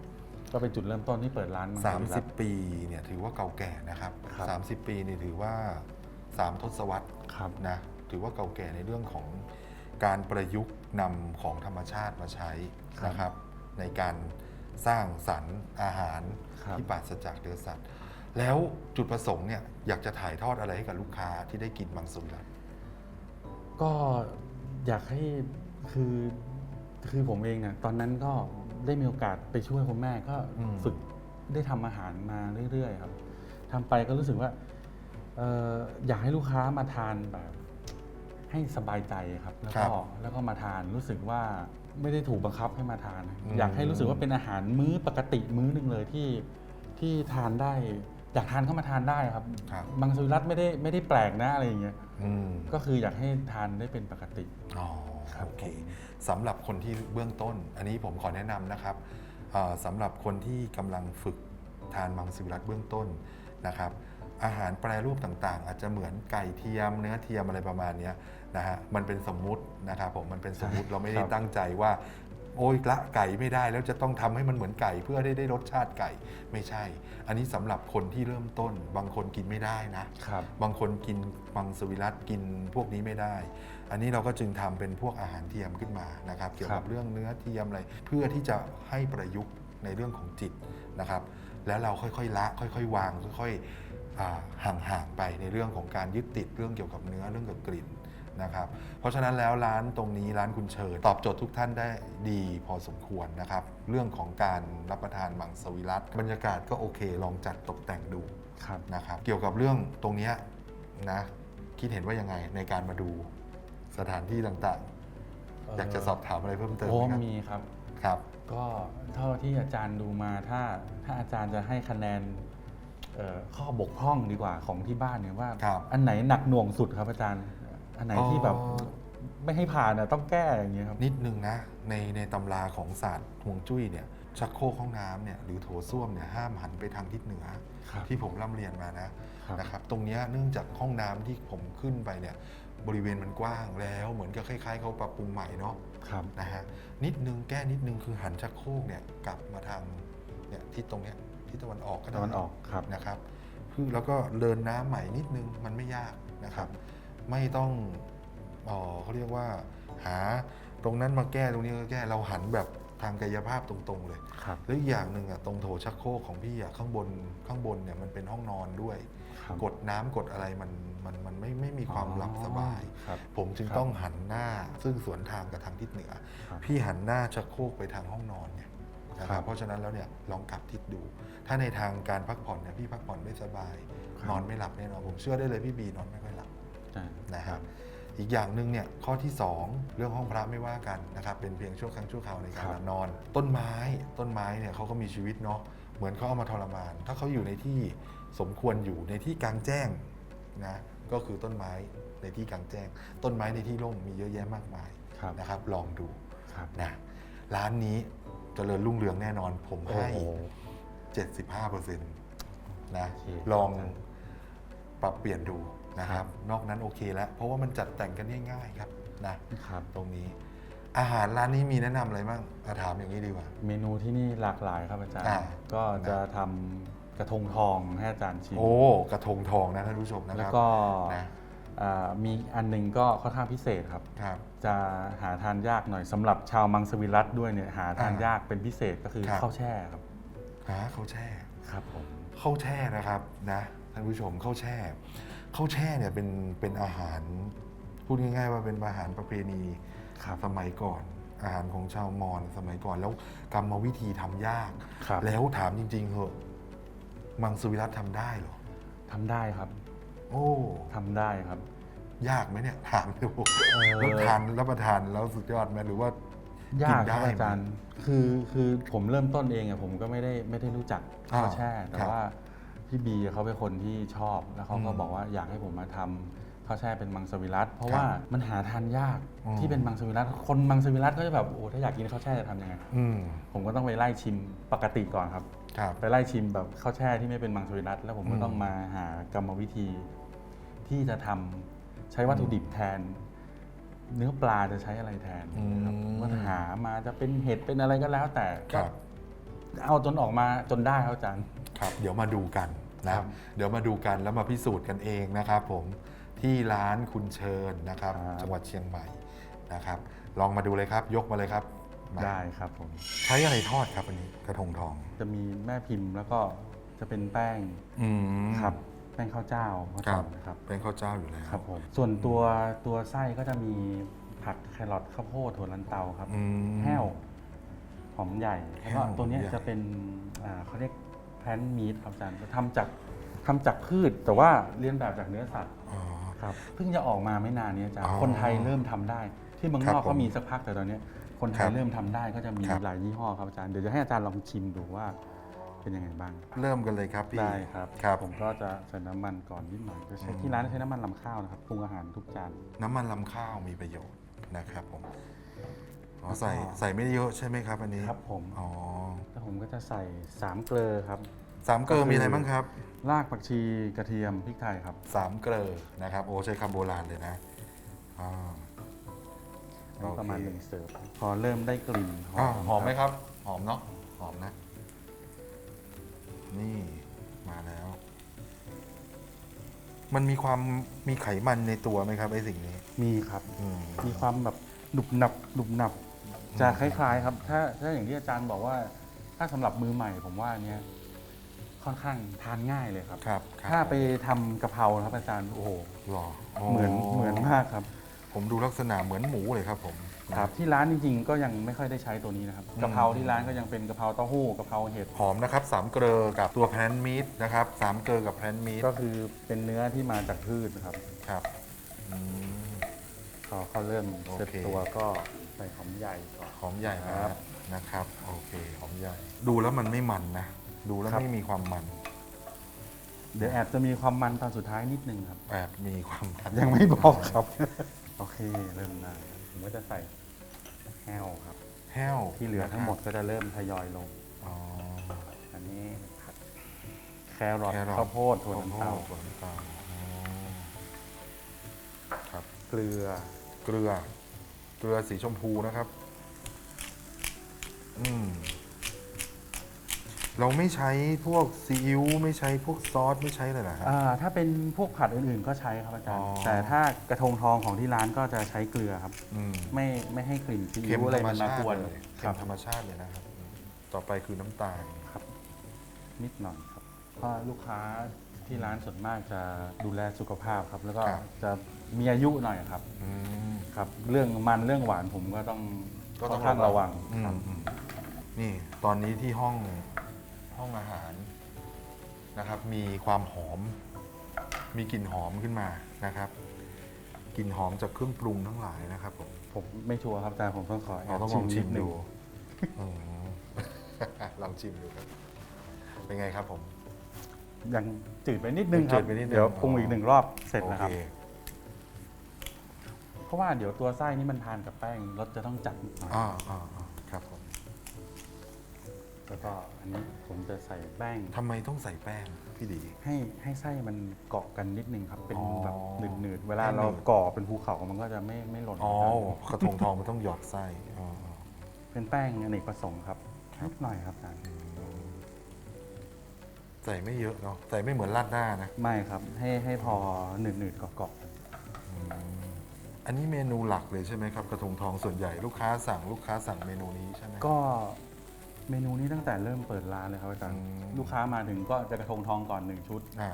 Speaker 2: ก็เป็นจุดเริ่มต้นที่เปิดร้านมังส
Speaker 1: สาม
Speaker 2: วิรั
Speaker 1: สิ
Speaker 2: ต
Speaker 1: บปีเนี่ยถือว่าเก่าแก่นะครับ
Speaker 2: ครับ
Speaker 1: สามสิบปีนี่ถือว่า สามทศวรรษ
Speaker 2: ครับ
Speaker 1: นะถือว่าเก่าแก่ในเรื่องของการประยุกต์นำของธรรมชาติมาใช้
Speaker 2: ครับ
Speaker 1: นะครับ ในการสร้างสรรค์อาหาร
Speaker 2: ครับ
Speaker 1: ที่ปราศจากเนื้อสัตว์ แล้วจุดประสงค์เนี่ยอยากจะถ่ายทอดอะไรให้กับลูกค้าที่ได้กินมังสวิรัต
Speaker 2: ก็อยากให้คือคือผมเองเนี่ยตอนนั้นก็ได้มีโอกาสไปช่วยคุณแม่ก็
Speaker 1: อืม
Speaker 2: ฝึกได้ทำอาหารมาเรื่อยๆครับทำไปก็รู้สึกว่าเอ่ออยากให้ลูกค้ามาทานแบบ ให้สบายใจครับแล้ว
Speaker 1: ครั
Speaker 2: ก็
Speaker 1: บ
Speaker 2: แล้วก็มาทานรู้สึกว่าไม่ได้ถูกบังคับให้มาทาน
Speaker 1: อืม
Speaker 2: อยากให้รู้สึกว่าเป็นอาหารมื้อปกติมื้อหนึ่งเลยที่ที่ทานได้อยากทานเข้ามาทานได้ครับ
Speaker 1: ครับ
Speaker 2: บางสวิรัตไม่ได้ไม่ได้แปลกนะอะไรอย่างเงี้ย
Speaker 1: อืม
Speaker 2: ก็คืออยากให้ทานได้เป็นปกติ
Speaker 1: อ๋อ
Speaker 2: ครับ
Speaker 1: โอเคสำหรับคนที่เบื้องต้น อันนี้ผมขอแนะนำนะครับเอ่อสำหรับคนที่กำลังฝึกทานมังสวิรัตเบื้องต้นนะครับ อาหารแปรรูปต่างๆ อาจจะเหมือนไก่เทียมเนื้อเทียมอะไรประมาณเนี้ยนะฮะมันเป็นสมมุตินะครับผมมันเป็นสมมุติ
Speaker 2: ใช่
Speaker 1: เราไม่ได้
Speaker 2: ครับ
Speaker 1: ตั้งใจว่า โอ้ยละไก่ไม่ได้แล้วจะต้องทำให้มันเหมือนไก่เพื่อได้ได้รสชาติไก่ไม่ใช่ อันนี้สำหรับคนที่เริ่มต้น บางคนกินไม่ได้นะ
Speaker 2: ครับ
Speaker 1: บางคนกินมังสวิรัตกินพวกนี้ไม่ได้ อันนี้เราก็จึงทำเป็นพวกอาหารเทียมขึ้นมานะครับ เกี่ยว
Speaker 2: ครั
Speaker 1: กับบเรื่องเนื้อเทียมอะไรเพื่อที่จะให้ประยุกต์ในเรื่องของจิตนะครับ แล้วเราค่อยๆละค่อยๆ วางค่อยๆอ่า ห่างๆไปในเรื่องของการยึดติดเรื่องเกี่ยวกับเนื้อเรื่องเกี่ยวกับกลิ่นนะครับ เพราะฉะนั้นแล้วร้านตรงนี้ร้านคุณเชิญตอบโจทย์ทุกท่านได้ดีพอสมควรนะครับ เรื่องของการรับประทานมังสวิรัตบรรยากาศก็โอเค ลองจัดตกแต่งดู
Speaker 2: ครับ
Speaker 1: นะครับ เกี่ยวกับเรื่องตรงเนี้ยนะคิดเห็นว่ายังไงในการมาดูสถานที่ต่างๆ อยากจะสอบถามอะไรเพิ่มเติม
Speaker 2: โอ้
Speaker 1: ไหมครับ
Speaker 2: มีครับ
Speaker 1: ครับ
Speaker 2: ก็เท่าที่อาจารย์ดูมาถ้าถ้าอาจารย์จะให้คะแนนเอ่อ ข้อบกพร่องดีกว่าของที่บ้านเนี่ยว่า
Speaker 1: ครับ
Speaker 2: อันไหนหนักหน่วงสุดครับอาจารย์ อันไหนที่แบบ
Speaker 1: เอ่อ
Speaker 2: ไม่ให้ผ่านอะต้องแก้อย่างเงี้ยครับ
Speaker 1: นิดนึงนะในในตำราของศาสตร์ฮวงจุ้ยเนี่ยชักโครกห้องน้ำเนี่ยหรือโถส้วมเนี่ยห้ามหันไปทางทิศเหนือ
Speaker 2: ครับ
Speaker 1: ที่ผมร่ำเรียนมานะครับนะครับตรงเนี้ยเนื่องจากห้องน้ำที่ผมขึ้นไปเนี่ยบริเวณมันกว้างแล้วเหมือนกับคล้ายๆเขาปรับปรุงใหม่เนาะ
Speaker 2: ครับ
Speaker 1: นะฮะนิดนึงแก้นิดนึงคือหันชักโครกเนี่ยกลับมาทางเนี่ยทิศตรงเนี้ย ทิศตะวันออกก็ได้
Speaker 2: ตะวันออกครับ
Speaker 1: นะครับคือแล้วก็เดินน้ำใหม่นิดนึงมันไม่ยากนะครับ ไม่ต้องเอ๋อเขาเรียกว่า หาตรงนั้นมาแก้ตรงนี้ก็แก้เราหันแบบทางกายภาพตรงๆเลย
Speaker 2: ครับ
Speaker 1: แล้วอีกอย่างหนึ่งอะตรงโถชักโครกของพี่อะข้างบนข้างบนเนี่ยมันเป็นห้องนอนด้วย
Speaker 2: ครับ
Speaker 1: กดน้ำกดอะไรมันมันมันไม่ไม่มีความหลับสบาย
Speaker 2: ครับ
Speaker 1: ผมจึง
Speaker 2: ครับ
Speaker 1: ต้องหันหน้าซึ่งสวนทางกับทางทิศเหนือ
Speaker 2: ครับ
Speaker 1: พี่หันหน้าชักโครกไปทางห้องนอนเนี่ย นะค
Speaker 2: ครั
Speaker 1: รับบเพราะฉะนั้นแล้วเนี่ยลองกลับทิศดู ถ้าในทางการพักผ่อนเนี่ยพี่พักผ่อนไม่สบาย
Speaker 2: ครับ
Speaker 1: นอนไม่หลับแน่นอนผมเชื่อได้เลยพี่บีนอนไม่ค่อยหลับ
Speaker 2: ใช่
Speaker 1: นะครับอีกอย่างหนึ่งเนี่ยข้อที่ 2 เรื่องห้องพระไม่ว่ากันนะครับเป็นเพียงชั่วครั้งชั่วคราวในการนอน ต้นไม้ต้นไม้เนี่ยเขาก็มีชีวิตเนาะเหมือนเขาเอามาทรมาน ถ้าเขาอยู่ในที่สมควรอยู่ในที่กลางแจ้งนะก็คือต้นไม้ในที่กลางแจ้ง ต้นไม้ในที่ร่มมีเยอะแยะมากมาย
Speaker 2: ครับ
Speaker 1: นะครับลองดู
Speaker 2: ครับ
Speaker 1: นะร้านนี้ เจริญรุ่งเรืองแน่นอนผม
Speaker 2: โอ้
Speaker 1: ให้
Speaker 2: โห
Speaker 1: 75เปอร์เซ็นต์นะ
Speaker 2: โอเค
Speaker 1: ลองปรับเปลี่ยนดูนะครับ นอกนั้นโอเคแล้ว เพราะว่ามันจัดแต่งกันง่ายๆครับนะครับ ตรงนี้ อาหารร้านนี้มีแนะนำอะไรบ้างอาถามอย่างนี้ดีกว่า
Speaker 2: เมนูที่นี่หลากหลายครับอาจารย์
Speaker 1: อ่า
Speaker 2: ก็จะทำกระทงทองให้อาจารย์ชิม
Speaker 1: โอ้กระทงทองนะท่านผู้ชมนะค
Speaker 2: แล้ว
Speaker 1: รับ
Speaker 2: ก็
Speaker 1: นะ
Speaker 2: อ่า มีอันหนึงก็ค่อนข้างพิเศษครับ
Speaker 1: ครับ
Speaker 2: จะหาทานยากหน่อยสำหรับชาวมังสวิรัตด้วยเนี่ยหาทาน
Speaker 1: อ่าย
Speaker 2: ยากเป็นพิเศษก็คือ
Speaker 1: ครับ
Speaker 2: ข้าวแช่ครับ
Speaker 1: หาข้าวแช่
Speaker 2: ครับผม
Speaker 1: ข้าวแช่นะครับนะท่านผู้ชมข้าวแช่ข้าวแช่เนี่ยเป็นเป็นอาหารพูดง่ายๆว่าเป็นอาหารประเพณี
Speaker 2: ครับ
Speaker 1: สมัยก่อน อาหารของชาวมอญสมัยก่อนแล้วกรรมวิธีทำยาก
Speaker 2: ครับ
Speaker 1: แล้วถามจริงๆเหอะมังสวิรัตทำได้เหรอ
Speaker 2: ทำได้ครับ
Speaker 1: โอ้
Speaker 2: ทำได้ครับ
Speaker 1: ยากไหมเนี่ยถามดู
Speaker 2: เออ
Speaker 1: แล้วทานรับประทานแล้วสุดยอดไหมหรือว่า
Speaker 2: ยาก
Speaker 1: กินได้
Speaker 2: ครับอาจารย์ คือคือผมเริ่มต้นเองอะผมก็ไม่ได้ไม่ได้รู้จัก
Speaker 1: อ่า
Speaker 2: ข้าวแช่ แต่
Speaker 1: ครับ
Speaker 2: ว่าพี่บีเขาเป็นคนที่ชอบ แล้วเขาก็
Speaker 1: อืม
Speaker 2: บอกว่าอยากให้ผมมาทำข้าวแช่เป็นมังสวิรัตเพราะ
Speaker 1: ครับ
Speaker 2: ว่ามันหาทานยาก
Speaker 1: อืม
Speaker 2: ที่เป็นมังสวิรัตคนมังสวิรัตก็จะแบบโอ้ถ้าอยากกินข้าวแช่จะทำยังไง
Speaker 1: อืม
Speaker 2: ผมก็ต้องไปไล่ชิมปกติก่อนครับ
Speaker 1: ครับ
Speaker 2: ไปไล่ชิมแบบข้าวแช่ที่ไม่เป็นมังสวิรัตแล้วผมก็
Speaker 1: อืม
Speaker 2: ต้องมาหากรรมวิธี ที่จะทำใช้วัตถุดิบแทน เนื้อปลาจะใช้อะไรแทนนะครับ
Speaker 1: อืม
Speaker 2: ก็หามาจะเป็นเห็ดเป็นอะไรก็แล้วแต่
Speaker 1: ค
Speaker 2: ก็
Speaker 1: รับ
Speaker 2: เอาจนออกมาจนได้ครับอาจารย์
Speaker 1: ครับ เดี๋ยวมาดูกันนะครับเดี๋ยวมาดูกันแล้วมาพิสูจน์กันเองนะครับ ผมที่ร้านคุณเชิญนะครับ
Speaker 2: ครับ
Speaker 1: จังหวัดเชียงใหม่นะครับ ลองมาดูเลยครับ ยกมาเลยครับมา
Speaker 2: ได้ครับผม
Speaker 1: ใช้อะไรทอดครับอันนี้กระทงทอง
Speaker 2: จะมีแม่พิมพ์แล้วก็จะเป็นแป้ง
Speaker 1: อืม
Speaker 2: ครับ แป้งข้าวเจ้าข้าว
Speaker 1: ครั
Speaker 2: ต้
Speaker 1: บ
Speaker 2: มนะครับ
Speaker 1: เป็นข้าวเจ้าอยู่แล้ว
Speaker 2: ครับผมส่วนตัวตัวไส้ก็จะมีผักแครอทข้าวโพดถั่วลันเตาครับ
Speaker 1: อืม
Speaker 2: แห้วหอมใหญ่แล้วก็
Speaker 1: แห้ว
Speaker 2: ตัวเนี้ย
Speaker 1: หอมใหญ่
Speaker 2: จะเป็นอ่าเขาเรียกแพนมีดครับอาจารย์ทำจากทำจากพืช แต่ว่าเรียนแบบจากเนื้อสัตว์
Speaker 1: อ๋อ
Speaker 2: ครับเพิ่งจะออกมาไม่นานนี้อาจารย์
Speaker 1: อ๋อ
Speaker 2: คนไทยเริ่มทำได้ ที่เมือง
Speaker 1: ครั
Speaker 2: น
Speaker 1: บอก
Speaker 2: เขา
Speaker 1: ผม
Speaker 2: มีสักพักแต่ตอนเนี้ยคนไท
Speaker 1: ครั
Speaker 2: ย
Speaker 1: บ
Speaker 2: เริ่มทำได้ก็จะมี
Speaker 1: ครับ
Speaker 2: หลายยี่ห้อครับอาจารย์เดี๋ยวจะให้อาจารย์ลองชิมดูว่า เป็นยังไงบ้าง
Speaker 1: เริ่มกันเลยครับพี่
Speaker 2: ได้ครับ
Speaker 1: ครับ
Speaker 2: ผมก็จะใส่น้ำมันก่อนนิดหน่อยจะใช้
Speaker 1: อืม
Speaker 2: ที่ร้านใช้น้ำมันลำข้าวนะครับปรุงอาหารทุกจาน
Speaker 1: น้ำมันลำข้าวมีประโยชน์นะครับผมอ๋อใส่
Speaker 2: แล้วก็
Speaker 1: ใส่ไม่ได้เยอะใช่ไหมครับ อันนี้
Speaker 2: ครับผม
Speaker 1: อ๋อ
Speaker 2: แล้วผมก็จะใส่สามเกลือครับ
Speaker 1: สามเกลือมีอะไรบ้างครับ
Speaker 2: รากผักชีกระเทียมพริกไทยครับ
Speaker 1: สามเกลือนะครับโอ้ใช้คำโบราณเลยนะอ่า
Speaker 2: อันนี้ประมาณ
Speaker 1: โอเค
Speaker 2: หนึ่งเสิร์ฟพอเริ่มได้กลิ่นหอ
Speaker 1: อ่ามหอมไหม
Speaker 2: ครับ
Speaker 1: ครับหอมเนาะหอมนะ นี่มาแล้ว มันมีความมีไขมันในตัวไหมครับไอ้สิ่งนี้
Speaker 2: มีครับ
Speaker 1: อืม
Speaker 2: มีความแบบหนุบหนับหนุบหนับ จะคล้ายๆ ครับ ถ้าถ้าอย่างที่อาจารย์บอกว่า ถ้าสำหรับมือใหม่ ผมว่าอันเนี้ยค่อนข้างทานง่ายเลยครับ
Speaker 1: ครับครับ
Speaker 2: ถ้าไปทำกะเพราครับอาจารย์โอ้โห
Speaker 1: หรอ
Speaker 2: เหมือนเหมือนมากครับ
Speaker 1: ผมดูลักษณะเหมือนหมูเลยครับผม
Speaker 2: ครับที่ร้านจริงๆ ก็ยังไม่ค่อยได้ใช้ตัวนี้นะครับ
Speaker 1: อืม
Speaker 2: กะเพราที่ร้านก็ยังเป็นกะเพราเต้าหู้กะเพราเห็ด
Speaker 1: หอมนะครับสามเกลือกับตัวแพนมีดนะครับสามเกลือกับแพนมีด
Speaker 2: ก็คือเป็นเนื้อที่มาจากพืชนะครับ
Speaker 1: ครับอืม
Speaker 2: พอเขาเริ่มเสร็จ
Speaker 1: โอเค
Speaker 2: ตัวก็ใส่หอมใหญ่ก่อน
Speaker 1: หอมใหญ่นะ
Speaker 2: ครับ
Speaker 1: นะครับโอเคหอมใหญ่ ดูแล้วมันไม่มันนะดูแล้ว
Speaker 2: ครับ
Speaker 1: ไม่มีความมัน
Speaker 2: เดี๋ยวแอบจะมีความมันตอนสุดท้ายนิดนึงครับ
Speaker 1: แอบมีความมัน
Speaker 2: ยังไม่บอกครับ โอเคเริ่มได้ครับ ผมก็จะใส่แห้วครับ
Speaker 1: แห้ว
Speaker 2: ที่เหลือทั้งหมดก็จะเริ่มทยอยลง
Speaker 1: อ๋อ
Speaker 2: อันนี้ผักแครอท
Speaker 1: แครอท
Speaker 2: ข้าวโพดถั่วลันเตา
Speaker 1: ถั่วลันเตาอ๋อครับ
Speaker 2: เกลือ
Speaker 1: เกลือ เกลือสีชมพูนะครับ อืม เราไม่ใช้พวกซีอิ๊วไม่ใช้พวกซอสไม่ใช้เลยนะฮะ
Speaker 2: อ่าถ้าเป็นพวกผัดอื่นๆก็ใช้ครับอาจารย์
Speaker 1: อ๋อ
Speaker 2: แต่ถ้ากระทงทองของที่ร้านก็จะใช้เกลือครับ
Speaker 1: อืม
Speaker 2: ไม่ไม่ให้กลิ่นซี
Speaker 1: เค็
Speaker 2: อิ๊
Speaker 1: ม
Speaker 2: วอะไร
Speaker 1: ธรรม
Speaker 2: มันมา
Speaker 1: ชาติ
Speaker 2: กวน
Speaker 1: เลย
Speaker 2: ค
Speaker 1: เค็
Speaker 2: รั
Speaker 1: ม
Speaker 2: บ
Speaker 1: ธรรมชาติเลยนะครับอืมต่อไปคือน้ำตาล
Speaker 2: ครับนิดหน่อยครับเพราะลูกค้าที่ร้านส่วนมากจะดูแลสุขภาพครับ แล้วก็
Speaker 1: ครับ
Speaker 2: จะมีอายุหน่อยครับ
Speaker 1: อืม
Speaker 2: ครับ เรื่องมันเรื่องหวานผมก็ต้อง
Speaker 1: ก็ต้อง
Speaker 2: ค่อนข้างระวัง
Speaker 1: อืม
Speaker 2: ครับ
Speaker 1: อืมนี่ตอนนี้ที่ห้อง ห้องอาหารนะครับ มีความหอม มีกลิ่นหอมขึ้นมานะครับกลิ่นหอมจากเครื่องปรุงทั้งหลายนะครับผม
Speaker 2: ผมไม่ชัวร์ครับอาจารย์ผมต้องขอแบ
Speaker 1: เราต้องลองชิม
Speaker 2: นิหนึ่
Speaker 1: ดูอืมลองชิมดูครับ เป็นไงครับผม
Speaker 2: ยังจืดไปนิดนึงค
Speaker 1: จื
Speaker 2: รับ
Speaker 1: ดไปนิดนึง
Speaker 2: เดี๋ยวปรุง
Speaker 1: อ๋ออี
Speaker 2: อีกหนึ่งรอบเสร็จ
Speaker 1: โอ
Speaker 2: นะค
Speaker 1: เครับ
Speaker 2: เพราะว่าเดี๋ยวตัวไส้นี่มันทานกับแป้งรสจะต้องจัดหน่อย
Speaker 1: อ่าอ่าอ่าครับผม
Speaker 2: แล้วก็อันนี้ผมจะใส่แป้ง
Speaker 1: ทำไมต้องใส่แป้งพี่ดี
Speaker 2: ให้ให้ไส้มันเกาะกันนิดนึงครับ เป็น
Speaker 1: อ๋อ
Speaker 2: แบบหนืดๆเวลา
Speaker 1: ให้หนืด
Speaker 2: เราก่อเป็นภูเขามันก็จะไม่ไม่หล่น
Speaker 1: อ๋อ
Speaker 2: ครับ
Speaker 1: กระทงทองมันต้องหยอดไส้อ๋อ
Speaker 2: เป็นแป้งอเนกประสงค์ครับนิดหน่อยครับอาจารย์
Speaker 1: ใส่ไม่เยอะเนาะใส่ไม่เหมือนราดหน้านะ
Speaker 2: ไม่ครับ ให้ให้พอหนืดๆเกาะ
Speaker 1: อันนี้เมนูหลักเลยใช่ไหมครับ กระทงทองส่วนใหญ่ลูกค้าสั่งลูกค้าสั่งเมนูนี้ใช่ไหม
Speaker 2: ๆก็ เมนูนี้ตั้งแต่เริ่มเปิดร้านเลยครับอาจารย์
Speaker 1: อืม
Speaker 2: ลูกค้ามาถึงก็จะกระทงทองก่อนหนึ่งชุด
Speaker 1: อ่า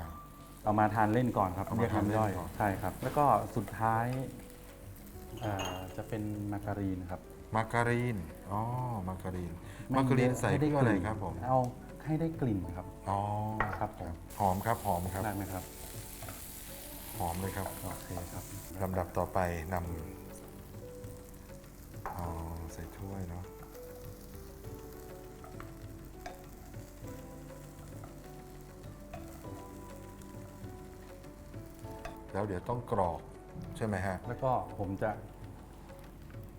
Speaker 2: เอามาทานเล่นก่อนครับ
Speaker 1: เอามา
Speaker 2: เรียก
Speaker 1: ทานเล่น
Speaker 2: น้ำย่อย
Speaker 1: ก่อน
Speaker 2: ใช่ครับ แล้วก็สุดท้ายเอ่อจะเป็นมาการีนครับ
Speaker 1: มาการีน อ๋อ มาการีน มาการีนใส่
Speaker 2: ให้ด้
Speaker 1: เพื่ออะไร
Speaker 2: กลิ่น
Speaker 1: ครับผม
Speaker 2: เอาให้ได้กลิ่นครับ
Speaker 1: อ๋อ
Speaker 2: ครับผม
Speaker 1: หอมครับ หอมครับ
Speaker 2: ได้ไหมครับ
Speaker 1: หอมเลยครับ
Speaker 2: โอเคครับ
Speaker 1: ลำดับต่อไปนำอ๋อใส่ถ้วยเนาะ แล้วเดี๋ยวต้องกรอกใช่ไหมฮะ
Speaker 2: แล้วก็ผมจะ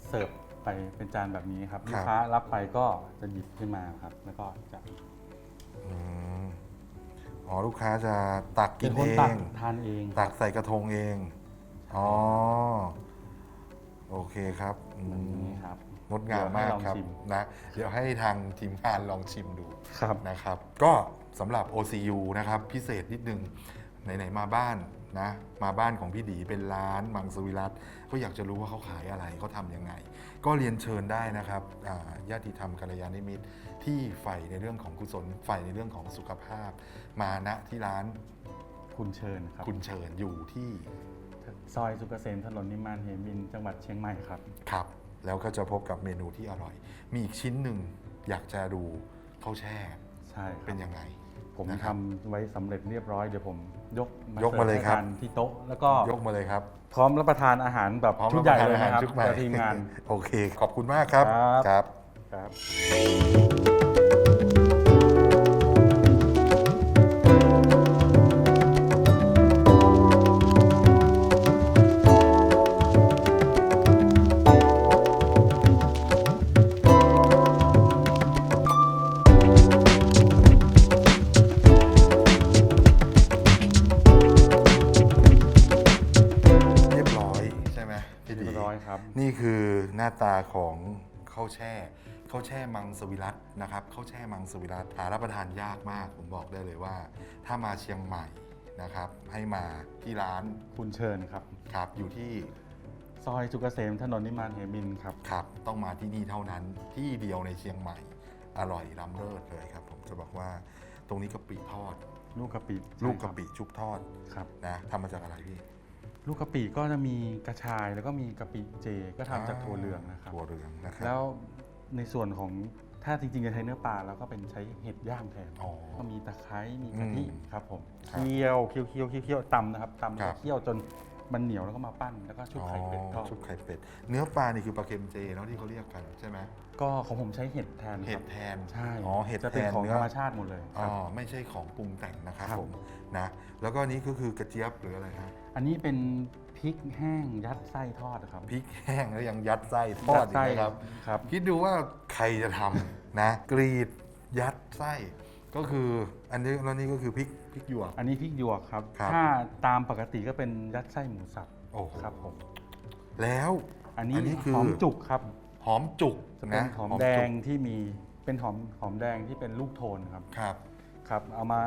Speaker 2: เสิร์ฟไปเป็นจานแบบนี้ครับ
Speaker 1: ครับ
Speaker 2: ลูกค้ารับไปก็จะหยิบขึ้นมาครับ แล้วก็จะ
Speaker 1: อืมอ๋อลูกค้าจะตักกิ
Speaker 2: เป็นนค
Speaker 1: เอน
Speaker 2: ตัก
Speaker 1: ง
Speaker 2: ทานเอง
Speaker 1: ตักใส่กระทงเอง อ๋อ โอเคครับอื
Speaker 2: แบบ
Speaker 1: ม
Speaker 2: นี้ครับ
Speaker 1: งดงามมากครับ
Speaker 2: เดี๋ยวให้ลองชิม
Speaker 1: นะ เดี๋ยวให้ทางทีมงานลองชิมดู
Speaker 2: ครับ
Speaker 1: นะครับ ก็สำหรับ OCU นะครับ พิเศษนิดนึงไหน ๆ มาบ้าน นะมาบ้านของพี่ดีเป็นร้านมังสวิรัตก็อยากจะรู้ว่าเขาขายอะไรเขาทำยังไง ก็เรียนเชิญได้นะครับอ่าญาติธรรมกัลยาณมิตรที่ใฝ่ในเรื่องของกุศลใฝ่ในเรื่องของสุขภาพ มาณที่ร้าน
Speaker 2: คุณเชิญครับ
Speaker 1: คุณเชิญอยู่ที่
Speaker 2: ซอยสุกเกษมถนนนิมานเหมินจังหวัดเชียงใหม่ครับ
Speaker 1: ครับ แล้วก็จะพบกับเมนูที่อร่อย มีอีกชิ้นหนึ่งอยากจะดูข้าวแช่
Speaker 2: ใช่ครับ
Speaker 1: เป็นยังไง
Speaker 2: ผม
Speaker 1: นะครับ
Speaker 2: ทำไว้สำเร็จเรียบร้อยเดี๋ยวผมยก
Speaker 1: ยกมาเลยครับ
Speaker 2: สิฟให้ทนที่โต๊ะแล้วก็
Speaker 1: ยกมาเลยครับ
Speaker 2: พร้อมรับประทานอาหารแบบ
Speaker 1: พร้อม
Speaker 2: ชุด
Speaker 1: รับ
Speaker 2: ให
Speaker 1: ป
Speaker 2: ญ่
Speaker 1: ระทาน
Speaker 2: เลย
Speaker 1: อาหาร
Speaker 2: นะครับ
Speaker 1: ชุดใหม่
Speaker 2: กับทีมงาน
Speaker 1: โอเค ขอบคุณมากครับ
Speaker 2: ครับ
Speaker 1: ครับ
Speaker 2: ครับ
Speaker 1: ของข้าวแช่ข้าวแช่มังสวิรัตนะครับข้าวแช่มังสวิรัตหารับประทานยากมาก ผมบอกได้เลยว่า ถ้ามาเชียงใหม่นะครับ ให้มาที่ร้าน
Speaker 2: คุณเชิญครับ
Speaker 1: ครับอยู่ที่
Speaker 2: ซอยสุกเกษมถนนนิมานเหมินครับ
Speaker 1: ครับต้องมาที่นี่เท่านั้นที่เดียวในเชียงใหม่อร่อยล้ำเลิศเลยครับผมจะบอกว่าตรงนี้กะปิทอด
Speaker 2: ลูกกะปิ
Speaker 1: ลูก
Speaker 2: ใช่ครั
Speaker 1: กะ
Speaker 2: บ
Speaker 1: ปิชุบทอด
Speaker 2: ครับ
Speaker 1: นะทำมาจากอะไรพี่
Speaker 2: ลูกกะปิก็จะมีกระชายแล้วก็มีกะปิเจก็ทำจากถั่วเหลืองนะครับ
Speaker 1: ถั่วเหลืองนะครับ
Speaker 2: แล้วในส่วนของถ้าจริงๆจะใช้เนื้อปลาแล้วก็เป็นใช้เห็ดย่างแทน
Speaker 1: อ๋อ
Speaker 2: ก็มีตะไคร้มีกะทิ
Speaker 1: อืม
Speaker 2: ครับผม
Speaker 1: ครับ
Speaker 2: เคี่ยวเคี่ยวเคี่ยวเคี่ยวเคี่ยวตำนะครับตำ
Speaker 1: ครั
Speaker 2: แล้ว
Speaker 1: บ
Speaker 2: เคี่ยวจนมันเหนียวแล้วก็มาปั้นแล้วก็ชุบไข่เป็ดทอด
Speaker 1: ชุบไข่เป็ดเนื้อปลานี่คือปลาเค็มเจเนาะที่เขาเรียกกันใช่ไหม
Speaker 2: ก็ของผมใช้เห็ดแทนค
Speaker 1: เห็
Speaker 2: รั
Speaker 1: ด
Speaker 2: บ
Speaker 1: แทน
Speaker 2: ใช่
Speaker 1: อ๋อเห็ด
Speaker 2: จะ
Speaker 1: แท
Speaker 2: เป็น
Speaker 1: น
Speaker 2: ของ
Speaker 1: เนื้
Speaker 2: ธ
Speaker 1: อ
Speaker 2: รรมชาติหมดเลย
Speaker 1: อ๋
Speaker 2: ค
Speaker 1: อ
Speaker 2: รับ
Speaker 1: ไม่ใช่ของปรุงแต่งนะครับ
Speaker 2: ครับ
Speaker 1: ผมนะแล้วก็นี้ก็คือกระเจี๊ยบหรืออะไรครับ
Speaker 2: อันนี้เป็นพริกแห้งยัดไส้ทอดครับ
Speaker 1: พริกแห้งแล้วยังยัดไส้ทอดอีก
Speaker 2: ยัไส้
Speaker 1: นะครับ
Speaker 2: ครับ
Speaker 1: คิดดูว่าใครจะทำนะ กรีดยัดไส้ ก็คืออันนี้แล้วนี่ก็คือพริกพริกหยวก
Speaker 2: อันนี้พริกหยวกครับ
Speaker 1: ครับ
Speaker 2: ถ้าตามปกติก็เป็นยัดไส้หมูสับ
Speaker 1: โอ้โห
Speaker 2: ครับผม
Speaker 1: แล้ว
Speaker 2: อันนี้
Speaker 1: อันนี้คือ
Speaker 2: หอมจุกครับ
Speaker 1: หอมจุก
Speaker 2: จะเป็น
Speaker 1: นะ
Speaker 2: หอม
Speaker 1: จุก
Speaker 2: แดงที่มีเป็นหอมหอมแดงที่เป็นลูกโทนครับ
Speaker 1: ครับ
Speaker 2: ครับ เอามา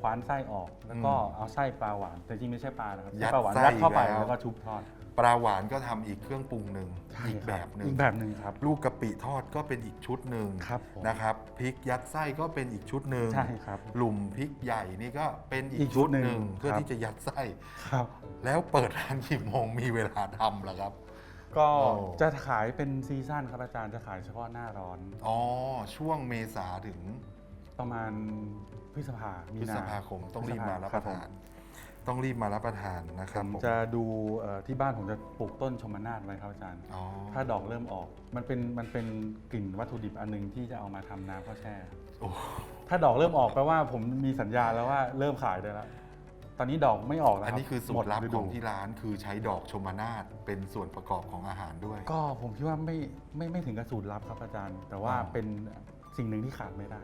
Speaker 2: คว้านไส้ออก แล้วก็
Speaker 1: อืม
Speaker 2: เอาไส้ปลาหวาน แต่จริงไม่ใช่ปลานะครับ
Speaker 1: ยัด
Speaker 2: ไส้ปลาหวาน
Speaker 1: ไส้
Speaker 2: ยัดเข้าไป
Speaker 1: แล้ว
Speaker 2: แล้วก็ชุบทอด
Speaker 1: ปลาหวานก็ทำอีกเครื่องปรุงหนึ่ง
Speaker 2: ใช่
Speaker 1: อีก
Speaker 2: ค
Speaker 1: แบ
Speaker 2: รั
Speaker 1: บหนึ่ง
Speaker 2: อีกแบบหนึ่งครับ
Speaker 1: ลูกกะปิทอดก็เป็นอีกชุดหนึ่ง
Speaker 2: ครับผม
Speaker 1: นะครับพริกยัดไส้ก็เป็นอีกชุดหนึ่ง
Speaker 2: ใช่ครับ
Speaker 1: หลุมพริกใหญ่นี่ก็เป็นอี
Speaker 2: อี
Speaker 1: ก
Speaker 2: กชุ
Speaker 1: ชุด
Speaker 2: ด
Speaker 1: ห
Speaker 2: หนึ่
Speaker 1: นึ่ง
Speaker 2: ง
Speaker 1: เพื่อ
Speaker 2: ครับ
Speaker 1: ที่จะยัดไส้
Speaker 2: ครับ
Speaker 1: แล้วเปิดร้านกี่โมงมีเวลาทำเหรอครับ
Speaker 2: ก็
Speaker 1: โอ้
Speaker 2: จะขายเป็นซีซั่นครับอาจารย์จะขายเฉพาะหน้าร้อน
Speaker 1: อ๋อ ช่วงเมษาถึง
Speaker 2: ประมาณพฤษภา
Speaker 1: พ
Speaker 2: มี
Speaker 1: ฤษ
Speaker 2: นา
Speaker 1: ภาคมต้องรีบมารับประทาน
Speaker 2: คบ
Speaker 1: ต้องรีบมารับประทานนะค
Speaker 2: ผ
Speaker 1: รับ
Speaker 2: ม
Speaker 1: ผม
Speaker 2: จะดูเอ่อที่บ้านผมจะปลูกต้นชมนาทไว้ครับอาจารย์
Speaker 1: อ๋อ
Speaker 2: ถ้าดอกเริ่มออก มันเป็นมันเป็นกลิ่นวัตถุดิบอันหนึงที่จะเอามาทำน้ำข้าวแช่
Speaker 1: โอ้
Speaker 2: ถ้าดอกเริ่มออกแปลว่าผมมีสัญญาแล้วว่าเริ่มขายได้แล้วตอนนี้ดอกไม่ออกแล้ว
Speaker 1: อัน
Speaker 2: รับ
Speaker 1: นี้คือสู
Speaker 2: หม
Speaker 1: ต
Speaker 2: ด
Speaker 1: รลับ
Speaker 2: ฤ
Speaker 1: ข
Speaker 2: ดู
Speaker 1: องที่ร้านคือใช้ดอกชมนาทเป็นส่วนประกอบของอาหารด้วย
Speaker 2: ก็ผมคิดว่าไม่ไม่ไม่ถึงกับสูตรลับครับอาจารย์ แต่ว่า
Speaker 1: อ๋อ
Speaker 2: เป็นสสิ่งหนึ่งที่ขาดไม่ได้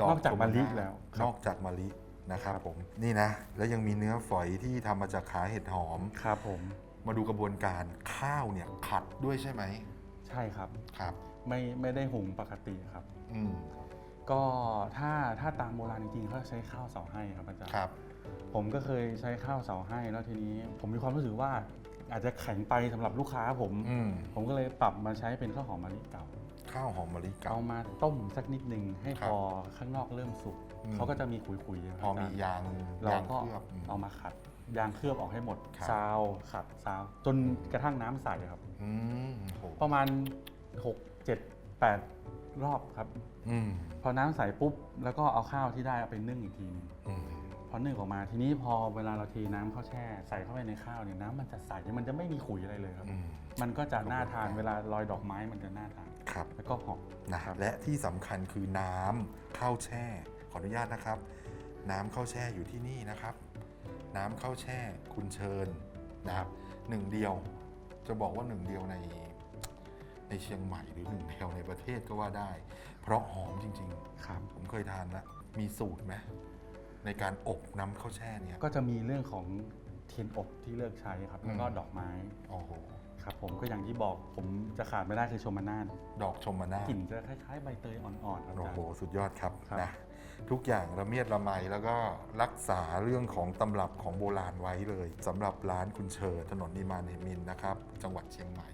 Speaker 1: ดอก
Speaker 2: นอกจาก
Speaker 1: ช
Speaker 2: มะลิ
Speaker 1: น
Speaker 2: แล้ว
Speaker 1: นอกจากมะลินะครับผมนี่นะ แล้วยังมีเนื้อฝอยที่ทำมาจากขาเห็ดหอม
Speaker 2: ครับผม
Speaker 1: มาดูกระบวนการข้าวเนี่ยขัดด้วยใช่ไหม
Speaker 2: ใช่ครับ
Speaker 1: ครับ
Speaker 2: ไม่ไม่ได้หุงปกติครับ
Speaker 1: อืม
Speaker 2: ก็ถ้าถ้าตามโบราณจริงๆเขาใช้ข้าวเสาให้ครับอาจารย์
Speaker 1: ครับ
Speaker 2: ผมก็เคยใช้ข้าวเสาให้แล้วทีนี้ ผมมีความรู้สึกว่าอาจจะแข็งไปสำหรับลูกค้าผม
Speaker 1: อืม
Speaker 2: ผมก็เลยปรับมาใช้เป็นข้าวหอมมะลิเก่า
Speaker 1: ข้าวหอมมะลิเก่า
Speaker 2: เอามาต้มสักนิดหนึ่งให้
Speaker 1: ครับ
Speaker 2: พอข้างนอกเริ่มสุก
Speaker 1: อืม
Speaker 2: เขาก็จะมีขุยๆนะค
Speaker 1: พ
Speaker 2: รับ
Speaker 1: อมี
Speaker 2: อาจารย์
Speaker 1: ยาง
Speaker 2: เรา
Speaker 1: ยาง
Speaker 2: ก็
Speaker 1: เคลือบอืม
Speaker 2: เอามาขัดยางเคลือบออกให้หมด
Speaker 1: ครับ
Speaker 2: ซาวขัดซาวจนกระทั่งน้ำใสครับ
Speaker 1: อืมโห
Speaker 2: ประมาณ 6 7 8 รอบครับ
Speaker 1: อืม
Speaker 2: พอน้ำใสปุ๊บ แล้วก็เอาข้าวที่ได้เอาไปนึ่งอีกทีหนึง
Speaker 1: อืม
Speaker 2: พอนึ่งออกมาทีนี้พอเวลาเราเทน้ำข้าวแช่ ใส่เข้าไปในข้าวเนี่ยน้ำมันจะใสมันจะไม่มีขุยอะไรเลยครับ
Speaker 1: อืม
Speaker 2: มันก็จะน่าทานเวลาลอยดอกไม้มันจะน่าทาน
Speaker 1: ครับ
Speaker 2: แล้วก็หอม
Speaker 1: นะและที่สำคัญคือน้ำข้าวแช่ ขออนุญาตนะครับ น้ำข้าวแช่อยู่ที่นี่นะครับ น้ำข้าวแช่คุณเชิญนะครับหนึ่งเดียว จะบอกว่าหนึ่งเดียวในในเชียงใหม่หรือหนึ่งเดียวในประเทศก็ว่าได้ เพราะหอมจริง
Speaker 2: ครับ
Speaker 1: ๆผมเคยทานแล้วมีสูตรไหมในการอบน้ำข้าวแช่เนี่ย
Speaker 2: ก็จะมีเรื่องของเทียนอบที่เลือกใช้ครับ แล้วก็
Speaker 1: อืม
Speaker 2: ดอกไม้
Speaker 1: โอ้โห
Speaker 2: ครับผมก็อย่างที่บอกผมจะขาดไม่ได้คือชมนาท
Speaker 1: ดอกชมนาก
Speaker 2: ลิ่นจะคล้ายๆใบเตยอ่อนๆครับอา
Speaker 1: โอ้
Speaker 2: จาร
Speaker 1: โห
Speaker 2: ย์
Speaker 1: สุดยอดครับ
Speaker 2: ครับ
Speaker 1: นะทุกอย่างระเมียดระไมแล้วก็รักษาเรื่องของตำรับของโบราณไว้เลยสำหรับร้านคุณเชิญถนนนิมานเหมินนะครับ จังหวัดเชียงใหม่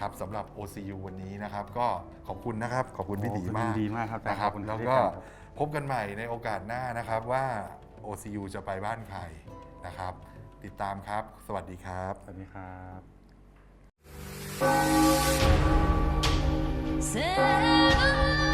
Speaker 1: ครับสำหรับ OCU วันนี้นะครับ ก็ขอบคุณนะครับ ขอบคุณพี่
Speaker 2: โอ้
Speaker 1: ดี
Speaker 2: คุณ
Speaker 1: มาก
Speaker 2: ดีมากครับอาจารย์
Speaker 1: นะครับ
Speaker 2: ขอบคุณ
Speaker 1: แล้ว
Speaker 2: ที่
Speaker 1: ก็
Speaker 2: ให้การ
Speaker 1: พบกันใหม่ในโอกาสหน้านะครับว่า OCU จะไปบ้านใครนะครับ ติดตามครับ สวัสดีครับ
Speaker 2: สวัสดีครับ
Speaker 3: Seven